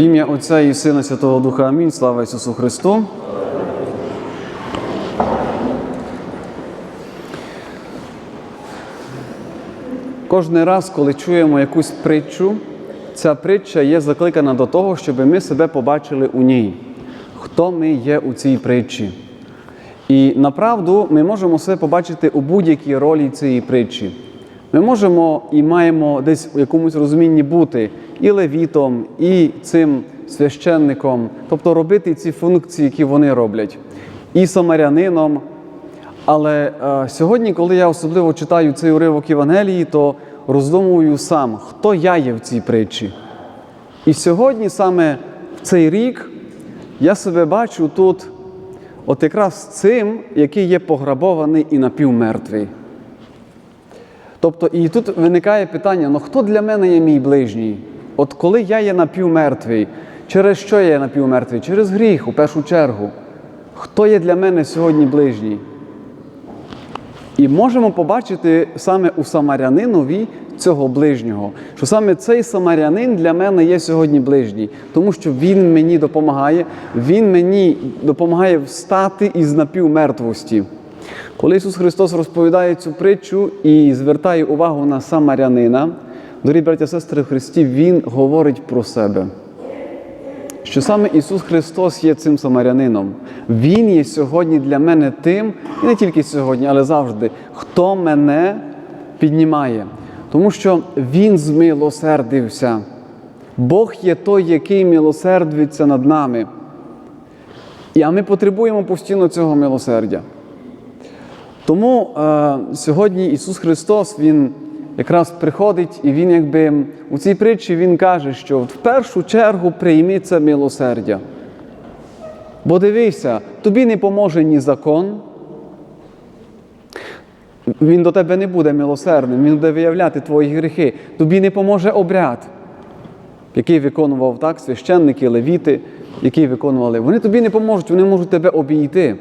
Ім'я Отця і Сина Святого Духа Амінь. Слава Ісусу Христу. Кожний раз, коли чуємо якусь притчу, ця притча є закликана до того, щоб ми себе побачили у ній, хто ми є у цій притчі. І направду ми можемо себе побачити у будь-якій ролі цієї притчі. Ми можемо і маємо десь у якомусь розумінні бути і левітом, і цим священником, тобто робити ці функції, які вони роблять, і самарянином. Але е, сьогодні, коли я особливо читаю цей уривок Євангелії, то роздумую сам, хто я є в цій притчі. І сьогодні, саме в цей рік, я себе бачу тут, от якраз цим, який є пограбований і напівмертвий. Тобто, і тут виникає питання: ну хто для мене є мій ближній? От коли я є напівмертвий, через що я є напівмертвий? Через гріх, у першу чергу. Хто є для мене сьогодні ближній? І можемо побачити саме у самарянинові цього ближнього, що саме цей самарянин для мене є сьогодні ближній, тому що він мені допомагає, він мені допомагає встати із напівмертвості. Коли Ісус Христос розповідає цю притчу і звертає увагу на самарянина, дорогі браття і сестри в Христі, Він говорить про себе. Що саме Ісус Христос є цим самарянином. Він є сьогодні для мене тим, і не тільки сьогодні, але завжди, хто мене піднімає. Тому що Він змилосердився. Бог є той, який милосердиться над нами. І а ми потребуємо постійно цього милосердя. Тому е, сьогодні Ісус Христос, Він якраз приходить і Він якби у цій притчі Він каже, що в першу чергу прийми це милосердя. Бо дивися, тобі не поможе ні закон, він до тебе не буде милосердним, він буде виявляти твої гріхи. Тобі не поможе обряд, який виконував так, священники, левіти, які виконували. Вони тобі не поможуть, вони можуть тебе обійти.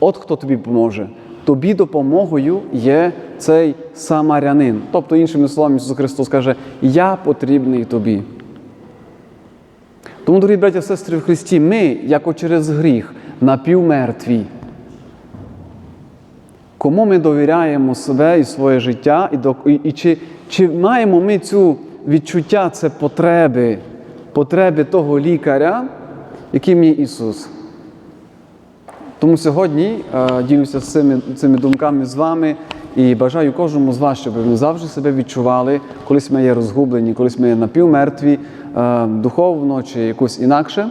От хто тобі поможе. Тобі допомогою є цей самарянин. Тобто, іншими словами, Ісус Христос каже, Я потрібний тобі. Тому, дорогі браття сестри в Христі, ми, як через гріх, напівмертві. Кому ми довіряємо себе і своє життя, і, і, і чи, чи маємо ми цю відчуття, це потреби, потреби того лікаря, яким є Ісус? Тому сьогодні е, ділюся цими, цими думками з вами і бажаю кожному з вас, щоб ви завжди себе відчували, колись ми є розгублені, колись ми є напівмертві, е, духовно чи якось інакше,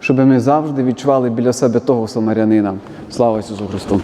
щоб ми завжди відчували біля себе того самарянина. Слава Ісусу Христу!